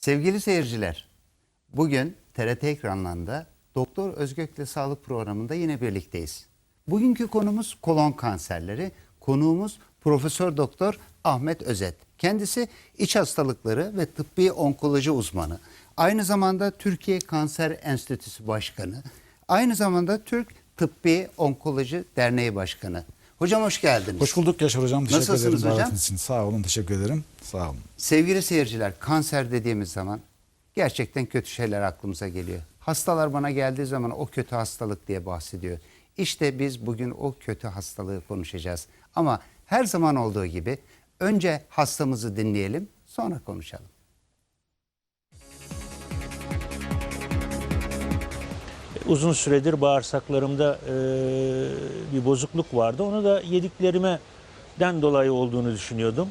Sevgili seyirciler, bugün TRT ekranlarında Doktor Özgök'le Sağlık programında yine birlikteyiz. Bugünkü konumuz kolon kanserleri. Konuğumuz Profesör Doktor Ahmet Özet. Kendisi iç hastalıkları ve tıbbi onkoloji uzmanı. Aynı zamanda Türkiye Kanser Enstitüsü Başkanı. Aynı zamanda Türk Tıbbi Onkoloji Derneği Başkanı. Hocam hoş geldiniz. Hoş bulduk Yaşar Hocam. Teşekkür Nasılsınız ederim hocam? için. Sağ olun, teşekkür ederim. Sağ olun. Sevgili seyirciler, kanser dediğimiz zaman gerçekten kötü şeyler aklımıza geliyor. Hastalar bana geldiği zaman o kötü hastalık diye bahsediyor. İşte biz bugün o kötü hastalığı konuşacağız. Ama her zaman olduğu gibi önce hastamızı dinleyelim, sonra konuşalım. Uzun süredir bağırsaklarımda e, bir bozukluk vardı. Onu da yediklerimden dolayı olduğunu düşünüyordum.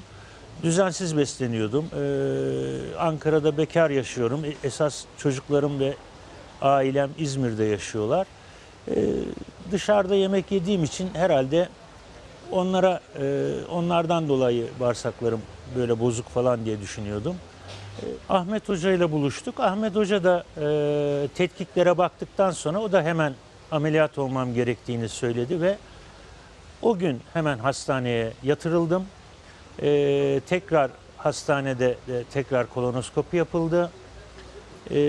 Düzensiz besleniyordum. E, Ankara'da bekar yaşıyorum. E, Esas çocuklarım ve ailem İzmir'de yaşıyorlar. E, dışarıda yemek yediğim için herhalde onlara e, onlardan dolayı bağırsaklarım böyle bozuk falan diye düşünüyordum. E, Ahmet Hoca ile buluştuk. Ahmet Hoca da e, tetkiklere baktıktan sonra o da hemen ameliyat olmam gerektiğini söyledi ve o gün hemen hastaneye yatırıldım. E, tekrar hastanede de tekrar kolonoskopi yapıldı. E,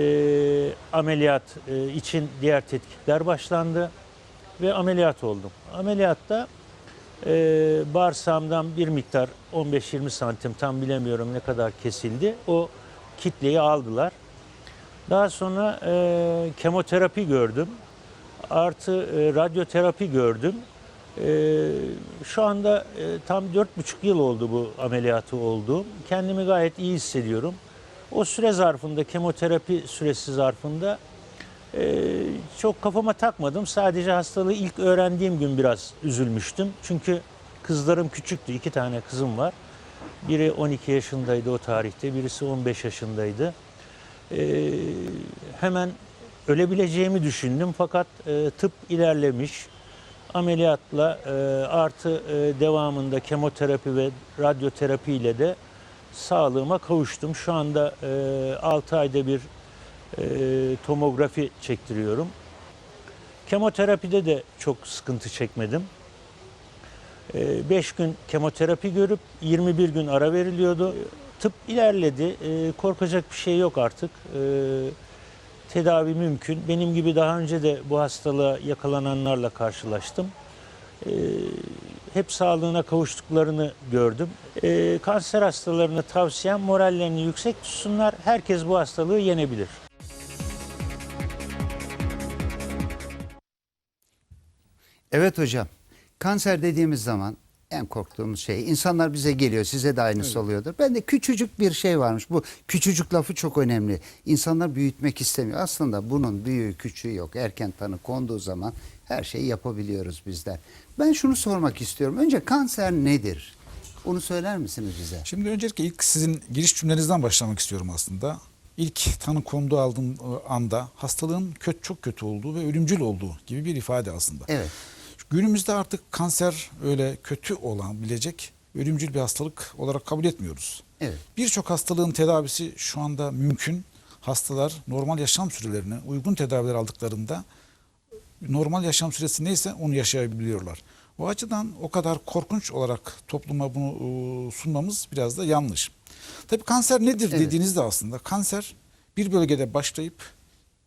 ameliyat e, için diğer tetkikler başlandı ve ameliyat oldum. Ameliyatta e, bağırsağımdan bir miktar 15-20 santim tam bilemiyorum ne kadar kesildi. O kitleyi aldılar. Daha sonra e, kemoterapi gördüm. Artı e, radyoterapi gördüm. E, şu anda e, tam 4,5 yıl oldu bu ameliyatı olduğum. Kendimi gayet iyi hissediyorum. O süre zarfında, kemoterapi süresi zarfında ee, çok kafama takmadım. Sadece hastalığı ilk öğrendiğim gün biraz üzülmüştüm. Çünkü kızlarım küçüktü. iki tane kızım var. Biri 12 yaşındaydı o tarihte, birisi 15 yaşındaydı. Ee, hemen ölebileceğimi düşündüm fakat e, tıp ilerlemiş. Ameliyatla e, artı e, devamında kemoterapi ve radyoterapi ile de sağlığıma kavuştum. Şu anda e, 6 ayda bir e, tomografi çektiriyorum. Kemoterapide de çok sıkıntı çekmedim. 5 gün kemoterapi görüp 21 gün ara veriliyordu. Tıp ilerledi. E, korkacak bir şey yok artık. E, tedavi mümkün. Benim gibi daha önce de bu hastalığa yakalananlarla karşılaştım. Hep sağlığına kavuştuklarını gördüm. Kanser hastalarına tavsiyem morallerini yüksek tutsunlar. Herkes bu hastalığı yenebilir. Evet hocam, kanser dediğimiz zaman en korktuğumuz şey, insanlar bize geliyor, size de aynısı oluyordur. Ben de küçücük bir şey varmış. Bu küçücük lafı çok önemli. İnsanlar büyütmek istemiyor. Aslında bunun büyüğü küçüğü yok. Erken tanı konduğu zaman her şeyi yapabiliyoruz bizler. Ben şunu sormak istiyorum. Önce kanser nedir? Onu söyler misiniz bize? Şimdi öncelikle ilk sizin giriş cümlenizden başlamak istiyorum aslında. İlk tanı konduğu aldığım e, anda hastalığın kötü, çok kötü olduğu ve ölümcül olduğu gibi bir ifade aslında. Evet. Günümüzde artık kanser öyle kötü olabilecek ölümcül bir hastalık olarak kabul etmiyoruz. Evet. Birçok hastalığın tedavisi şu anda mümkün. Hastalar normal yaşam sürelerini uygun tedaviler aldıklarında normal yaşam süresi neyse onu yaşayabiliyorlar. O açıdan o kadar korkunç olarak topluma bunu e, sunmamız biraz da yanlış. Tabii kanser nedir Evet. dediğinizde aslında kanser bir bölgede başlayıp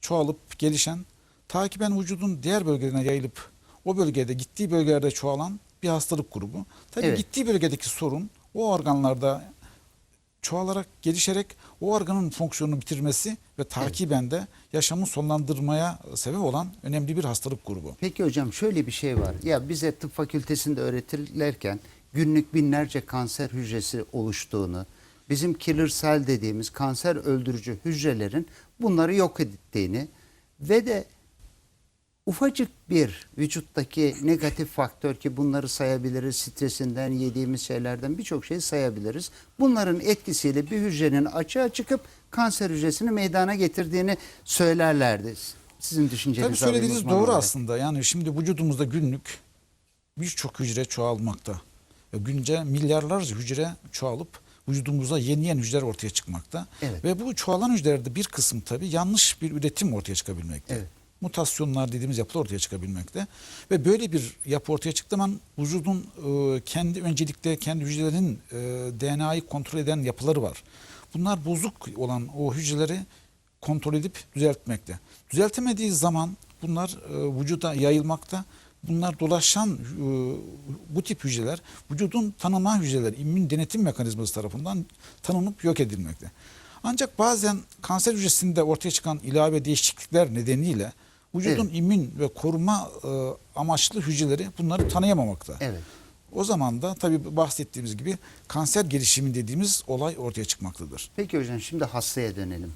çoğalıp gelişen takiben vücudun diğer bölgelerine yayılıp o bölgede gittiği bölgelerde çoğalan bir hastalık grubu. Tabii Evet. gittiği bölgedeki sorun o organlarda çoğalarak, gelişerek o organın fonksiyonunu bitirmesi ve takiben de yaşamın sonlandırmaya sebep olan önemli bir hastalık grubu. Peki hocam şöyle bir şey var. Ya bize tıp fakültesinde öğretirlerken günlük binlerce kanser hücresi oluştuğunu, bizim killer cell dediğimiz kanser öldürücü hücrelerin bunları yok ettiğini ve de ufacık bir vücuttaki negatif faktör ki bunları sayabiliriz, stresinden, yediğimiz şeylerden birçok şey sayabiliriz. Bunların etkisiyle bir hücrenin açığa çıkıp kanser hücresini meydana getirdiğini söylerlerdi. Sizin düşünceniz Tabii söylediğiniz doğru olarak. aslında. Yani şimdi vücudumuzda günlük birçok hücre çoğalmakta. Günce milyarlarca hücre çoğalıp vücudumuza yeni yeni hücreler ortaya çıkmakta. Evet. Ve bu çoğalan hücrelerde bir kısım tabii yanlış bir üretim ortaya çıkabilmekte. Evet. Mutasyonlar dediğimiz yapılar ortaya çıkabilmekte. Ve böyle bir yapı ortaya çıktığı zaman vücudun e, kendi öncelikle kendi hücrelerin e, DNA'yı kontrol eden yapıları var. Bunlar bozuk olan o hücreleri kontrol edip düzeltmekte. Düzeltemediği zaman bunlar e, vücuda yayılmakta. Bunlar dolaşan e, bu tip hücreler vücudun tanıma hücreleri immün denetim mekanizması tarafından tanınıp yok edilmekte. Ancak bazen kanser hücresinde ortaya çıkan ilave değişiklikler nedeniyle vücudun Evet. immün ve koruma e, amaçlı hücreleri bunları tanıyamamakta. Evet. O zaman da tabii bahsettiğimiz gibi kanser gelişimi dediğimiz olay ortaya çıkmaktadır. Peki hocam şimdi hastaya dönelim.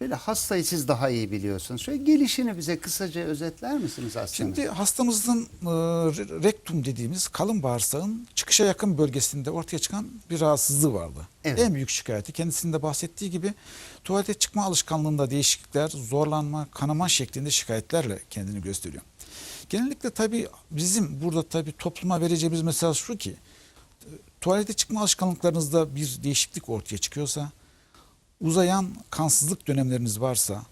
Şöyle hastayı siz daha iyi biliyorsunuz. Şöyle gelişini bize kısaca özetler misiniz hastanın? Şimdi hastamızın e, re- rektum dediğimiz kalın bağırsağın çıkışa yakın bölgesinde ortaya çıkan bir rahatsızlığı vardı. Evet. En büyük şikayeti kendisinde bahsettiği gibi tuvalete çıkma alışkanlığında değişiklikler, zorlanma, kanama şeklinde şikayetlerle kendini gösteriyor. Genellikle tabii bizim burada tabii topluma vereceğimiz mesaj şu ki e, tuvalete çıkma alışkanlıklarınızda bir değişiklik ortaya çıkıyorsa uzayan kansızlık dönemleriniz varsa,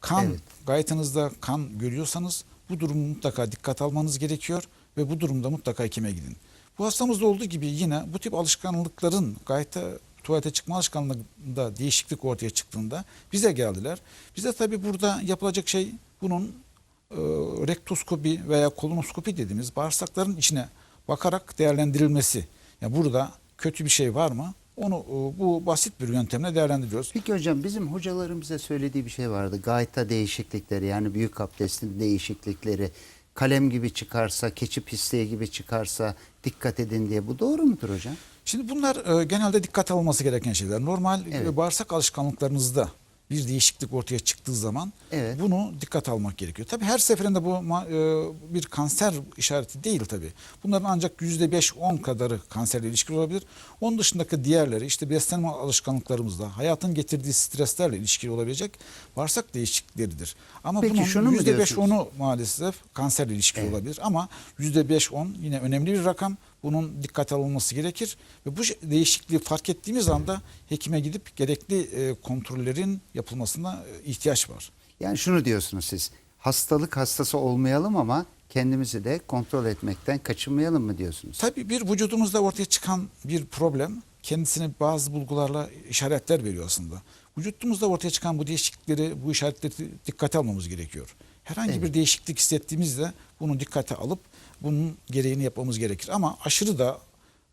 kan Evet. gayetınızda kan görüyorsanız bu durumu mutlaka dikkat almanız gerekiyor ve bu durumda mutlaka hekime gidin. Bu hastamızda olduğu gibi yine bu tip alışkanlıkların gayete tuvalete çıkma alışkanlığında değişiklik ortaya çıktığında bize geldiler. Bize tabii burada yapılacak şey bunun e, rektoskopi veya kolonoskopi dediğimiz bağırsakların içine bakarak değerlendirilmesi. Yani burada kötü bir şey var mı? Onu e, bu basit bir yöntemle değerlendiriyoruz. Peki hocam bizim hocaların bize söylediği bir şey vardı. Gayta değişiklikleri yani büyük abdestin değişiklikleri. Kalem gibi çıkarsa, keçi pisliği gibi çıkarsa dikkat edin diye. Bu doğru mudur hocam? Şimdi bunlar e, genelde dikkat alınması gereken şeyler. Normal e, Evet. bağırsak alışkanlıklarınızda bir değişiklik ortaya çıktığı zaman Evet. bunu dikkat almak gerekiyor. Tabii her seferinde bu e, bir kanser işareti değil tabii. Bunların ancak %5-10 kadarı kanserle ilişkili olabilir. Onun dışındaki diğerleri işte beslenme alışkanlıklarımızla, hayatın getirdiği streslerle ilişkili olabilecek bağırsak değişiklikleridir. Ama Peki bunun şunu mu diyorsunuz? %5-10'u maalesef kanserle ilişkili Evet. olabilir. Ama %5-10 yine önemli bir rakam. Bunun dikkate alınması gerekir. Ve bu değişikliği fark ettiğimiz anda hekime gidip gerekli e, kontrollerin yapılmasına e, ihtiyaç var. Yani şunu diyorsunuz siz. Hastalık hastası olmayalım ama kendimizi de kontrol etmekten kaçınmayalım mı diyorsunuz? Tabii bir vücudumuzda ortaya çıkan bir problem kendisine bazı bulgularla işaretler veriyor aslında. Vücudumuzda ortaya çıkan bu değişiklikleri, bu işaretleri dikkate almamız gerekiyor. Herhangi Evet. bir değişiklik hissettiğimizde bunu dikkate alıp bunun gereğini yapmamız gerekir. Ama aşırı da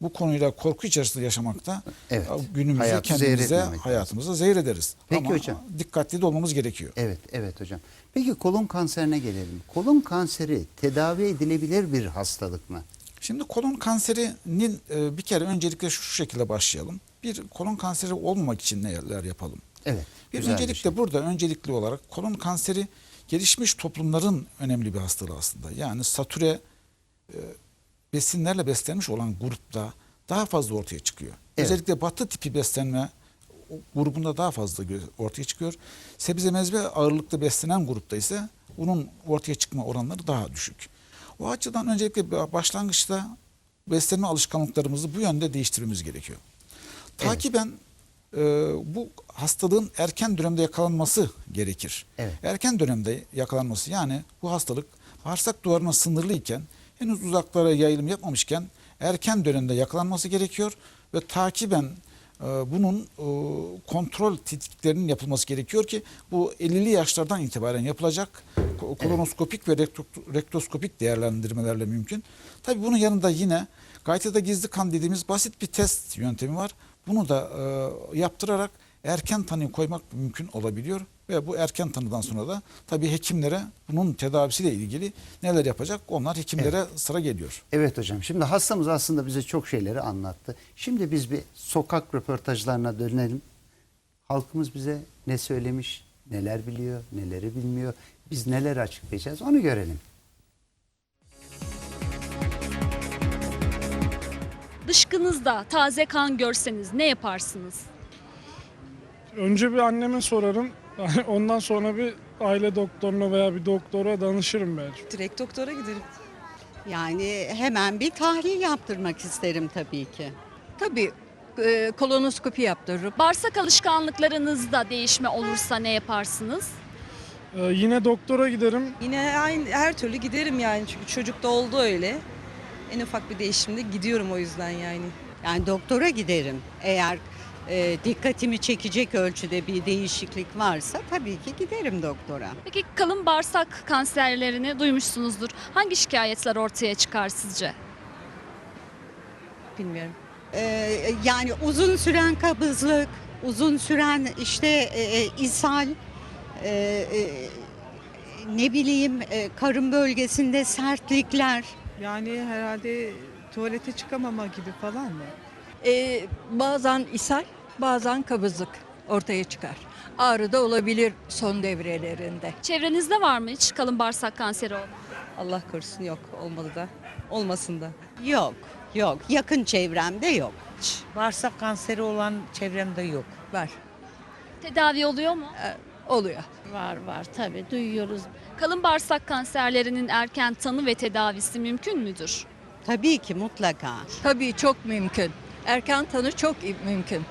bu konuyla korku içerisinde yaşamakta Evet. günümüzü Hayatı kendimize, hayatımıza zehir ederiz. Peki Ama hocam. dikkatli de olmamız gerekiyor. Evet, evet hocam. Peki kolon kanserine gelelim. Kolon kanseri tedavi edilebilir bir hastalık mı? Şimdi kolon kanserinin e, bir kere öncelikle şu şekilde başlayalım. Bir kolon kanseri olmamak için neler yapalım? Evet. Bir öncelikle şey. burada öncelikli olarak kolon kanseri gelişmiş toplumların önemli bir hastalığı aslında. Yani satüre e, besinlerle beslenmiş olan grupta daha fazla ortaya çıkıyor. Evet. Özellikle batı tipi beslenme grubunda daha fazla ortaya çıkıyor. Sebze mezve ağırlıklı beslenen grupta ise bunun ortaya çıkma oranları daha düşük. O açıdan öncelikle başlangıçta beslenme alışkanlıklarımızı bu yönde değiştirmemiz gerekiyor. Takiben e, bu hastalığın erken dönemde yakalanması gerekir. Evet. Erken dönemde yakalanması yani bu hastalık bağırsak duvarına sınırlı iken henüz uzaklara yayılım yapmamışken erken dönemde yakalanması gerekiyor ve takiben e, bunun e, kontrol tetkiklerinin yapılması gerekiyor ki bu 50'li yaşlardan itibaren yapılacak ko- kolonoskopik ve rekto- rektoskopik değerlendirmelerle mümkün. Tabii bunun yanında yine gaytada gizli kan dediğimiz basit bir test yöntemi var. Bunu da e, yaptırarak erken tanı koymak mümkün olabiliyor ve bu erken tanıdan sonra da tabii hekimlere bunun tedavisiyle ilgili neler yapacak onlar hekimlere sıra geliyor. Evet hocam. Şimdi hastamız aslında bize çok şeyleri anlattı. Şimdi biz bir sokak röportajlarına dönelim. Halkımız bize ne söylemiş, neler biliyor, neleri bilmiyor. Biz neler açıklayacağız onu görelim. Dışkınızda taze kan görseniz ne yaparsınız? Önce bir anneme sorarım. Ondan sonra bir aile doktoruna veya bir doktora danışırım belki. Direkt doktora giderim. Yani hemen bir tahlil yaptırmak isterim tabii ki. Tabii e, kolonoskopi yaptırırım. Bağırsak alışkanlıklarınızda değişme olursa ne yaparsınız? Ee, yine doktora giderim. Yine aynı her türlü giderim yani çünkü çocukta oldu öyle. En ufak bir değişimde gidiyorum o yüzden yani. Yani doktora giderim. Eğer e, dikkatimi çekecek ölçüde bir değişiklik varsa tabii ki giderim doktora. Peki kalın bağırsak kanserlerini duymuşsunuzdur. Hangi şikayetler ortaya çıkar sizce? Bilmiyorum. E, yani uzun süren kabızlık, uzun süren işte e, e, ishal, e, e, ne bileyim e, karın bölgesinde sertlikler. Yani herhalde tuvalete çıkamama gibi falan mı? E, bazen ishal, bazen kabızlık ortaya çıkar. Ağrı da olabilir son devrelerinde. Çevrenizde var mı hiç kalın bağırsak kanseri olan? Allah korusun yok olmadı da. Olmasın da. Yok, yok. Yakın çevremde yok. Bağırsak kanseri olan çevremde yok. Var, Tedavi oluyor mu? oluyor. Var var tabii duyuyoruz. Kalın bağırsak kanserlerinin erken tanı ve tedavisi mümkün müdür? Tabii ki mutlaka. Tabii çok mümkün. Erken tanı çok mümkün.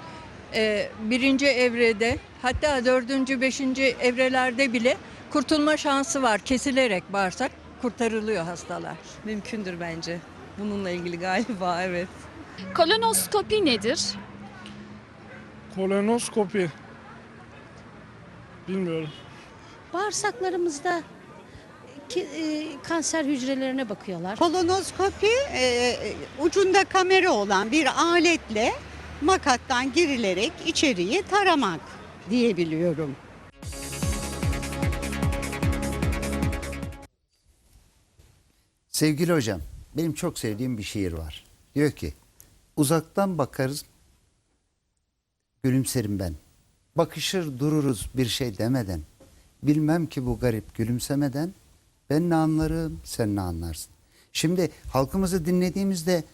E, birinci evrede hatta dördüncü, beşinci evrelerde bile kurtulma şansı var. Kesilerek bağırsak kurtarılıyor hastalar. Mümkündür bence. Bununla ilgili galiba evet. Kolonoskopi nedir? Kolonoskopi. Bilmiyorum. Bağırsaklarımızda ki, e, kanser hücrelerine bakıyorlar. Kolonoskopi e, e, ucunda kamera olan bir aletle makattan girilerek içeriği taramak diyebiliyorum. Sevgili hocam, benim çok sevdiğim bir şiir var. Diyor ki, uzaktan bakarız, gülümserim ben. Bakışır dururuz bir şey demeden. Bilmem ki bu garip gülümsemeden, ben ne anlarım, sen ne anlarsın. Şimdi halkımızı dinlediğimizde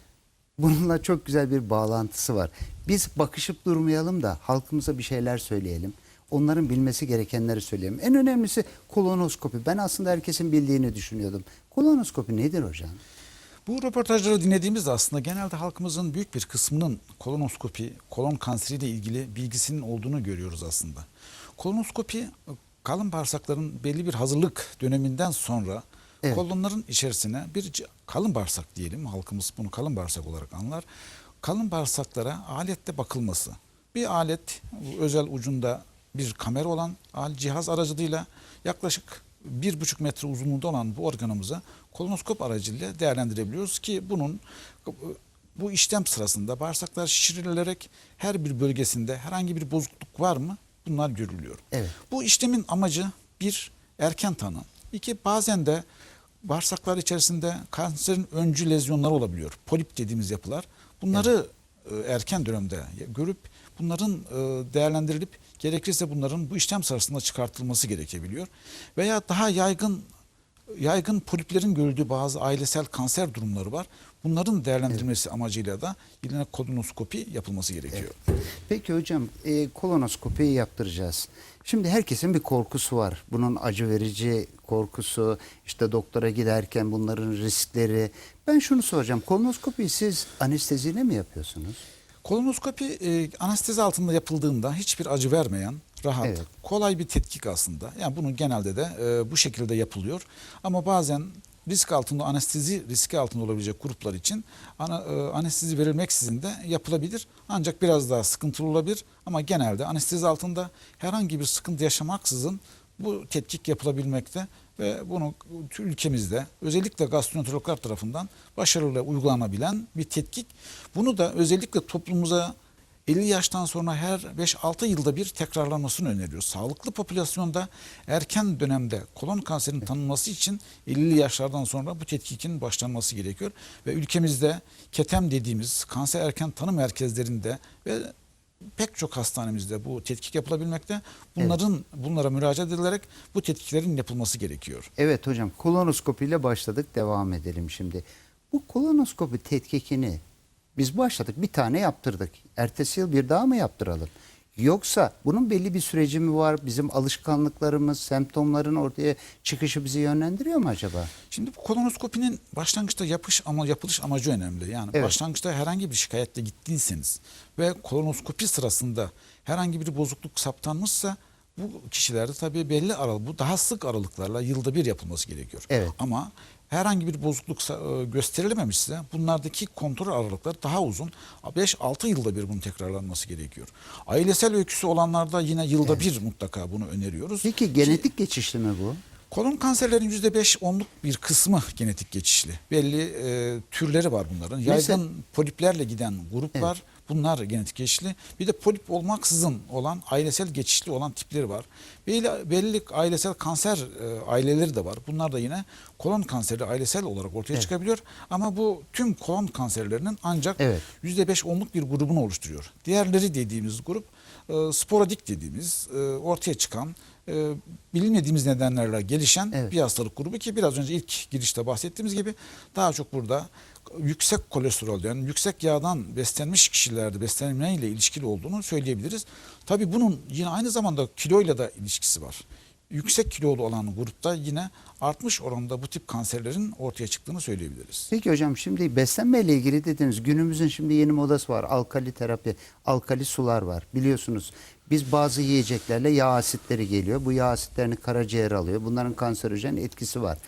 bununla çok güzel bir bağlantısı var. Biz bakışıp durmayalım da halkımıza bir şeyler söyleyelim. Onların bilmesi gerekenleri söyleyelim. En önemlisi kolonoskopi. Ben aslında herkesin bildiğini düşünüyordum. Kolonoskopi nedir hocam? Bu röportajları dinlediğimizde aslında genelde halkımızın büyük bir kısmının kolonoskopi, kolon kanseriyle ilgili bilgisinin olduğunu görüyoruz aslında. Kolonoskopi kalın bağırsakların belli bir hazırlık döneminden sonra Evet. kolonların içerisine bir kalın bağırsak diyelim halkımız bunu kalın bağırsak olarak anlar. Kalın bağırsaklara aletle bakılması. Bir alet özel ucunda bir kamera olan cihaz aracılığıyla yaklaşık bir buçuk metre uzunluğunda olan bu organımızı kolonoskop aracılığıyla değerlendirebiliyoruz ki bunun bu işlem sırasında bağırsaklar şişirilerek her bir bölgesinde herhangi bir bozukluk var mı bunlar görülüyor. Evet. Bu işlemin amacı bir erken tanı. İki bazen de bağırsaklar içerisinde kanserin öncü lezyonları olabiliyor. Polip dediğimiz yapılar. Bunları e, erken dönemde görüp bunların e, değerlendirilip gerekirse bunların bu işlem sırasında çıkartılması gerekebiliyor. Veya daha yaygın yaygın poliplerin görüldüğü bazı ailesel kanser durumları var. Bunların değerlendirilmesi amacıyla da yine kolonoskopi yapılması gerekiyor. Peki hocam e, kolonoskopiyi yaptıracağız. Şimdi herkesin bir korkusu var. Bunun acı verici korkusu, işte doktora giderken bunların riskleri. Ben şunu soracağım. Kolonoskopiyi siz anesteziyle mi yapıyorsunuz? Kolonoskopi e, anestezi altında yapıldığında hiçbir acı vermeyen, rahat, Evet. kolay bir tetkik aslında. Yani bunu genelde de e, bu şekilde yapılıyor. Ama bazen risk altında anestezi riski altında olabilecek gruplar için e, anestezi verilmeksizin de yapılabilir. Ancak biraz daha sıkıntılı olabilir ama genelde anestezi altında herhangi bir sıkıntı yaşamaksızın bu tetkik yapılabilmekte ve bunu ülkemizde özellikle gastroenterologlar tarafından başarıyla uygulanabilen bir tetkik. Bunu da özellikle toplumumuza 50 yaştan sonra her 5-6 yılda bir tekrarlanmasını öneriyoruz. Sağlıklı popülasyonda erken dönemde kolon kanserinin tanınması için 50 yaşlardan sonra bu tetkikin başlanması gerekiyor. Ve ülkemizde KETEM dediğimiz kanser erken tanı merkezlerinde ve pek çok hastanemizde bu tetkik yapılabilmekte. Bunların bunlara müracaat edilerek bu tetkiklerin yapılması gerekiyor. Evet hocam kolonoskopiyle başladık devam edelim şimdi. Bu kolonoskopi tetkikini biz başladık bir tane yaptırdık. Ertesi yıl bir daha mı yaptıralım? Yoksa bunun belli bir süreci mi var? Bizim alışkanlıklarımız, semptomların ortaya çıkışı bizi yönlendiriyor mu acaba? Şimdi bu kolonoskopinin başlangıçta yapış ama yapılış amacı önemli. Yani Evet. başlangıçta herhangi bir şikayetle gittiyseniz ve kolonoskopi sırasında herhangi bir bozukluk saptanmışsa bu kişilerde tabii belli aralık, bu daha sık aralıklarla yılda bir yapılması gerekiyor. Evet. Ama herhangi bir bozukluk e, gösterilememişse bunlardaki kontrol aralıkları daha uzun. 5-6 yılda bir bunun tekrarlanması gerekiyor. Ailesel öyküsü olanlarda yine yılda bir mutlaka bunu öneriyoruz. Peki genetik geçişli mi bu? Kolon kanserlerin %5-10'luk bir kısmı genetik geçişli. Belli e, türleri var bunların. Mesela- Yaygın poliplerle giden grup var. Bunlar genetik geçişli. Bir de polip olmaksızın olan ailesel geçişli olan tipleri var. Belli, belli ailesel kanser e, aileleri de var. Bunlar da yine kolon kanseri ailesel olarak ortaya çıkabiliyor. Ama bu tüm kolon kanserlerinin ancak Evet. %5-10'luk bir grubunu oluşturuyor. Diğerleri dediğimiz grup e, sporadik dediğimiz e, ortaya çıkan e, bilinmediğimiz nedenlerle gelişen Evet. bir hastalık grubu ki biraz önce ilk girişte bahsettiğimiz gibi daha çok burada yüksek kolesterolden, yüksek yağdan beslenmiş kişilerde beslenmeyle ilişkili olduğunu söyleyebiliriz. Tabii bunun yine aynı zamanda kiloyla da ilişkisi var. Yüksek kilolu olan grupta yine artmış oranda bu tip kanserlerin ortaya çıktığını söyleyebiliriz. Peki hocam şimdi beslenmeyle ilgili dediniz. Günümüzün şimdi yeni modası var. Alkali terapi, alkali sular var. Biliyorsunuz biz bazı yiyeceklerle yağ asitleri geliyor. Bu yağ asitlerini karaciğer alıyor. Bunların kanserojen etkisi var.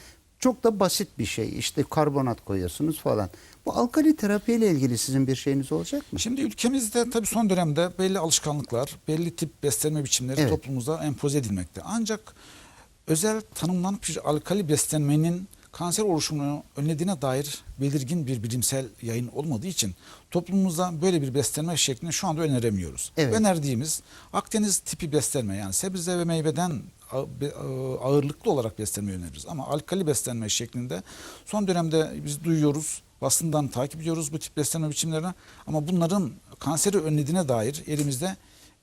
Çok da basit bir şey. İşte karbonat koyuyorsunuz falan. Bu alkali terapiyle ilgili sizin bir şeyiniz olacak mı? Şimdi ülkemizde tabii son dönemde belli alışkanlıklar, belli tip beslenme biçimleri Evet. toplumumuza empoze edilmekte. Ancak özel tanımlanmış bir alkali beslenmenin kanser oluşumunu önlediğine dair belirgin bir bilimsel yayın olmadığı için toplumumuzda böyle bir beslenme şeklini şu anda öneremiyoruz. Evet. Önerdiğimiz Akdeniz tipi beslenme yani sebze ve meyveden ağırlıklı olarak beslenme öneririz. Ama alkali beslenme şeklinde son dönemde biz duyuyoruz, basından takip ediyoruz bu tip beslenme biçimlerini ama bunların kanseri önlediğine dair elimizde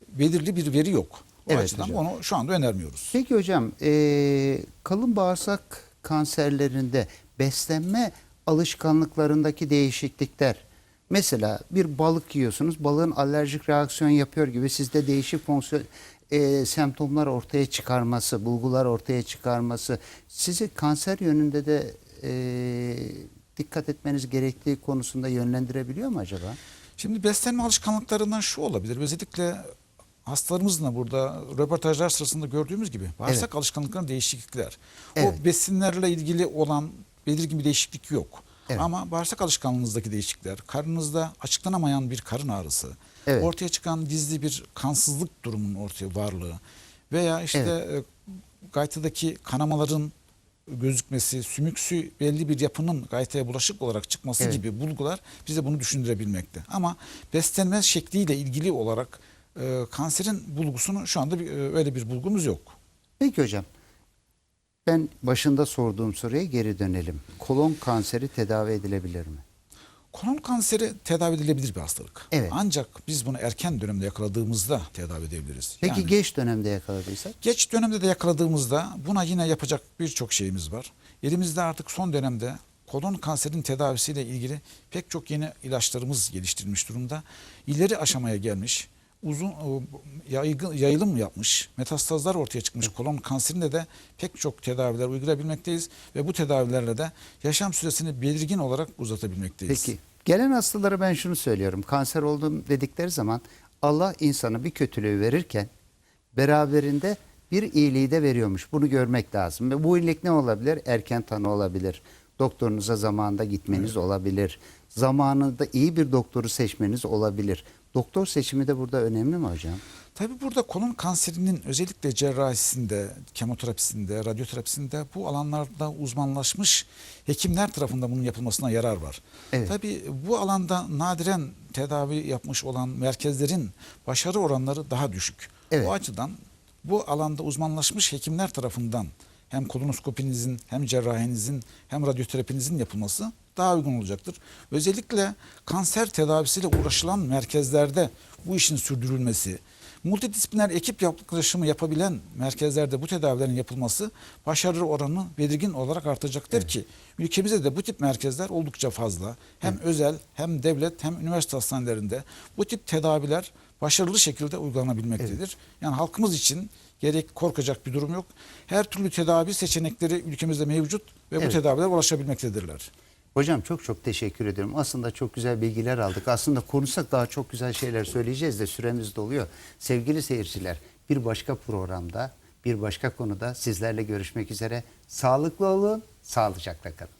belirli bir veri yok. O Evet açıdan hocam. onu şu anda önermiyoruz. Peki hocam eee, kalın bağırsak kanserlerinde beslenme alışkanlıklarındaki değişiklikler mesela bir balık yiyorsunuz balığın alerjik reaksiyon yapıyor gibi sizde değişik fonksiyon eee, semptomlar ortaya çıkarması bulgular ortaya çıkarması sizi kanser yönünde de eee, dikkat etmeniz gerektiği konusunda yönlendirebiliyor mu acaba? Şimdi beslenme alışkanlıklarından şu olabilir. Özellikle hastalarımızın da burada röportajlar sırasında gördüğümüz gibi bağırsak Evet. alışkanlıklarında değişiklikler. Evet. O besinlerle ilgili olan belirgin bir değişiklik yok. Evet. Ama bağırsak alışkanlığınızdaki değişiklikler, karnınızda açıklanamayan bir karın ağrısı, Evet. ortaya çıkan gizli bir kansızlık durumunun ortaya varlığı veya işte e, gaytadaki kanamaların gözükmesi, sümüksü belli bir yapının gaytaya bulaşık olarak çıkması Evet. gibi bulgular bize bunu düşündürebilmekte. Ama beslenme şekliyle ilgili olarak e, kanserin bulgusunu şu anda bir, e, öyle bir bulgumuz yok. Peki hocam. Ben başında sorduğum soruya geri dönelim. Kolon kanseri tedavi edilebilir mi? Kolon kanseri tedavi edilebilir bir hastalık. Evet. Ancak biz bunu erken dönemde yakaladığımızda tedavi edebiliriz. Peki Yani geç dönemde yakaladıysak? geç dönemde de yakaladığımızda buna yine yapacak birçok şeyimiz var. Elimizde artık son dönemde kolon kanserinin tedavisiyle ilgili pek çok yeni ilaçlarımız geliştirilmiş durumda. İleri aşamaya gelmiş, uzun e, yaygın, yayılım yapmış, metastazlar ortaya çıkmış kolon kanserinde de pek çok tedaviler uygulayabilmekteyiz ve bu tedavilerle de yaşam süresini belirgin olarak uzatabilmekteyiz. Peki gelen hastalara ben şunu söylüyorum. Kanser oldum dedikleri zaman Allah insana bir kötülüğü verirken beraberinde bir iyiliği de veriyormuş. Bunu görmek lazım. Ve bu iyilik ne olabilir? Erken tanı olabilir. Doktorunuza zamanında gitmeniz olabilir. Zamanında iyi bir doktoru seçmeniz olabilir. Doktor seçimi de burada önemli mi hocam? Tabii burada kolon kanserinin özellikle cerrahisinde, kemoterapisinde, radyoterapisinde bu alanlarda uzmanlaşmış hekimler tarafından bunun yapılmasına yarar var. Evet. Tabii bu alanda nadiren tedavi yapmış olan merkezlerin başarı oranları daha düşük. Evet. O açıdan bu alanda uzmanlaşmış hekimler tarafından hem kolonoskopinizin hem cerrahinizin hem radyoterapinizin yapılması daha uygun olacaktır. Özellikle kanser tedavisiyle uğraşılan merkezlerde bu işin sürdürülmesi, multidisipliner ekip yaklaşımı yapabilen merkezlerde bu tedavilerin yapılması başarı oranı belirgin olarak artacaktır ki ülkemizde de bu tip merkezler oldukça fazla. Hem özel hem devlet hem üniversite hastanelerinde bu tip tedaviler başarılı şekilde uygulanabilmektedir. Yani halkımız için gerek korkacak bir durum yok. Her türlü tedavi seçenekleri ülkemizde mevcut ve bu Evet. tedaviler ulaşabilmektedirler. Hocam çok çok teşekkür ederim. Aslında çok güzel bilgiler aldık. Aslında konuşsak daha çok güzel şeyler söyleyeceğiz de süremiz doluyor. Sevgili seyirciler bir başka programda bir başka konuda sizlerle görüşmek üzere. Sağlıklı olun, sağlıcakla kalın.